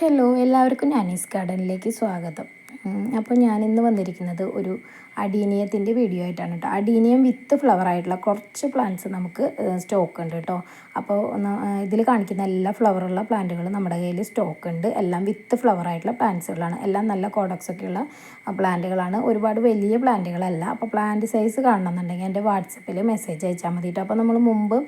Hello എല്ലാവർക്കും നാനീസ് ഗാർഡനിലേക്ക് സ്വാഗതം. അപ്പോൾ ഞാൻ ഇന്ന് വന്നിരിക്കുന്നത് ഒരു അഡീനിയത്തിന്റെ വീഡിയോ ആയിട്ടാണ് കേട്ടോ. അഡീനിയം വിത്ത് ഫ്ലവർ ആയിട്ടുള്ള കുറച്ച് പ്ലാന്റ്സ് നമുക്ക് സ്റ്റോക്ക് ഉണ്ട് കേട്ടോ. അപ്പോൾ ഇതിൽ കാണിക്കുന്ന എല്ലാ ഫ്ലവറുള്ള പ്ലാന്റുകളും നമ്മുടെ കയ്യിൽ സ്റ്റോക്ക് ഉണ്ട്. എല്ലാം വിത്ത് ഫ്ലവർ ആയിട്ടുള്ള പ്ലാന്റ്സുകളാണ്. എല്ലാം നല്ല കോഡക്സ് ഒക്കെയുള്ള പ്ലാന്റുകളാണ്. ഒരുപാട് വലിയ പ്ലാന്റുകളല്ല. അപ്പോൾ പ്ലാന്റ് സൈസ് കാണണമെന്നുണ്ടെങ്കിൽ എന്റെ വാട്സപ്പിൽ മെസ്സേജ് അയച്ചാൽ മതി കേട്ടോ. അപ്പോൾ നമ്മൾ മുമ്പ്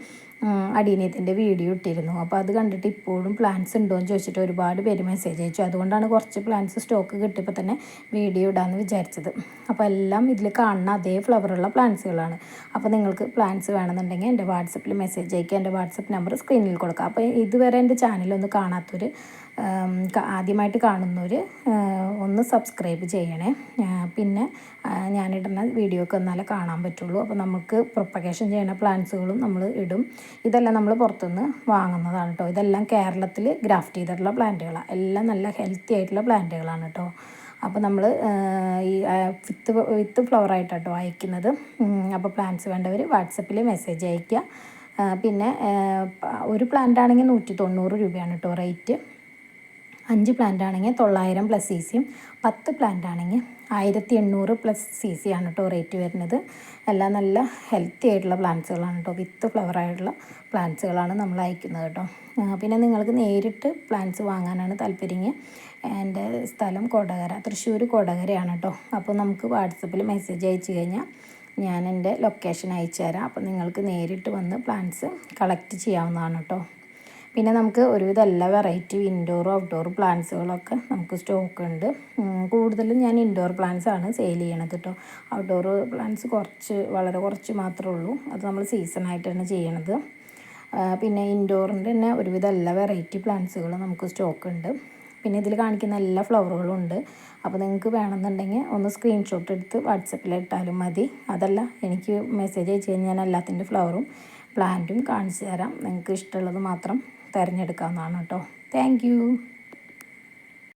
അടീനിയത്തിന്റെ വീഡിയോ ഇട്ടിരുന്നു. അപ്പോൾ അത് കണ്ടിട്ട് ഇപ്പോഴും പ്ലാൻസ് ഉണ്ടോ എന്ന് ചോദിച്ചിട്ട് ഒരുപാട് പേര് മെസ്സേജ് അയച്ചു. അതുകൊണ്ടാണ് കുറച്ച് പ്ലാൻസ് സ്റ്റോക്ക് കിട്ടിയപ്പോൾ തന്നെ വീഡിയോ ഇടാമെന്ന് വിചാരിച്ചത്. അപ്പോൾ എല്ലാം ഇതിൽ കാണുന്ന അതേ ഫ്ലവറുള്ള പ്ലാൻസുകളാണ് അപ്പോൾ നിങ്ങൾക്ക് പ്ലാൻസ് വേണമെന്നുണ്ടെങ്കിൽ എന്റെ വാട്സപ്പിൽ മെസ്സേജ് അയക്കുക എന്റെ വാട്സപ്പ് നമ്പർ സ്ക്രീനിൽ കൊടുക്കുക അപ്പോൾ ഇതുവരെ എന്റെ ചാനലൊന്ന് കാണാത്തൊരു ആദ്യമായിട്ട് കാണുന്നവർ ഒന്ന് സബ്സ്ക്രൈബ് ചെയ്യണേ. പിന്നെ ഞാനിടുന്ന വീഡിയോ ഒക്കെ എന്നാലേ കാണാൻ പറ്റുള്ളൂ. അപ്പോൾ നമുക്ക് പ്രൊപ്പഗേഷൻ ചെയ്യുന്ന പ്ലാന്റ്സുകളും നമ്മൾ ഇടും. ഇതെല്ലാം നമ്മൾ പുറത്തുനിന്ന് വാങ്ങുന്നതാണ് കേട്ടോ ഇതെല്ലാം കേരളത്തിൽ ഗ്രാഫ്റ്റ് ചെയ്തിട്ടുള്ള പ്ലാന്റുകളാണ് എല്ലാം നല്ല ഹെൽത്തി ആയിട്ടുള്ള പ്ലാന്റുകളാണ് കേട്ടോ അപ്പോൾ നമ്മൾ ഈ വിത്ത് വിത്ത് ഫ്ലവർ ആയിട്ടോ അയക്കുന്നത്. അപ്പോൾ പ്ലാന്റ്സ് വേണ്ടവർ വാട്സപ്പിൽ മെസ്സേജ് അയയ്ക്കുക പിന്നെ ഒരു പ്ലാന്റ് ആണെങ്കിൽ നൂറ്റി തൊണ്ണൂറ് രൂപയാണ് കേട്ടോ റേറ്റ്. അഞ്ച് പ്ലാന്റ് ആണെങ്കിൽ തൊള്ളായിരം പ്ലസ് സി സിയും പത്ത് പ്ലാന്റ് ആണെങ്കിൽ ആയിരത്തി എണ്ണൂറ് പ്ലസ് സി സി ആണ് കേട്ടോ റേറ്റ് വരുന്നത്. എല്ലാം നല്ല ഹെൽത്തി ആയിട്ടുള്ള പ്ലാന്റ്സുകളാണ് കേട്ടോ വിത്ത് ഫ്ലവർ ആയിട്ടുള്ള പ്ലാന്റ്സുകളാണ് നമ്മൾ അയക്കുന്നത് കേട്ടോ പിന്നെ നിങ്ങൾക്ക് നേരിട്ട് പ്ലാന്റ്സ് വാങ്ങാനാണ് താല്പര്യം എന്റെ സ്ഥലം കോടകര തൃശ്ശൂർ കോടകരയാണ് കേട്ടോ അപ്പോൾ നമുക്ക് വാട്സപ്പിൽ മെസ്സേജ് അയച്ചു കഴിഞ്ഞാൽ ഞാൻ എന്റെ ലൊക്കേഷൻ അയച്ചു തരാം. അപ്പോൾ നിങ്ങൾക്ക് നേരിട്ട് വന്ന് പ്ലാന്റ്സ് കളക്ട് ചെയ്യാവുന്നതാണ് കേട്ടോ പിന്നെ നമുക്ക് ഒരുവിധം എല്ലാ വെറൈറ്റി ഇൻഡോറും ഔട്ട്ഡോർ പ്ലാന്റ്സുകളൊക്കെ നമുക്ക് സ്റ്റോക്ക് ഉണ്ട്. കൂടുതലും ഞാൻ ഇൻഡോർ പ്ലാന്റ്സ് ആണ് സെയിൽ ചെയ്യണത് കേട്ടോ ഔട്ട്ഡോർ പ്ലാന്റ്സ് കുറച്ച് വളരെ കുറച്ച് മാത്രമേ ഉള്ളൂ. അത് നമ്മൾ സീസണായിട്ടാണ് ചെയ്യണത്. പിന്നെ ഇൻഡോറിന്റെ തന്നെ ഒരുവിധം എല്ലാ വെറൈറ്റി പ്ലാന്റ്സുകളും നമുക്ക് സ്റ്റോക്ക് ഉണ്ട്. പിന്നെ ഇതിൽ കാണിക്കുന്ന എല്ലാ ഫ്ലവറുകളും ഉണ്ട്. അപ്പോൾ നിങ്ങൾക്ക് വേണമെന്നുണ്ടെങ്കിൽ ഒന്ന് സ്ക്രീൻഷോട്ട് എടുത്ത് വാട്സപ്പിൽ ഇട്ടാലും മതി. അതല്ല എനിക്ക് മെസ്സേജ് അയച്ചു കഴിഞ്ഞാൽ ഞാൻ എല്ലാത്തിന്റെ ഫ്ലവറും പ്ലാന്റും കാണിച്ചു തരാം. നിങ്ങൾക്ക് ഇഷ്ടമുള്ളത് മാത്രം. തിരഞ്ഞെടുക്കാവുന്നതാണ് കേട്ടോ. താങ്ക്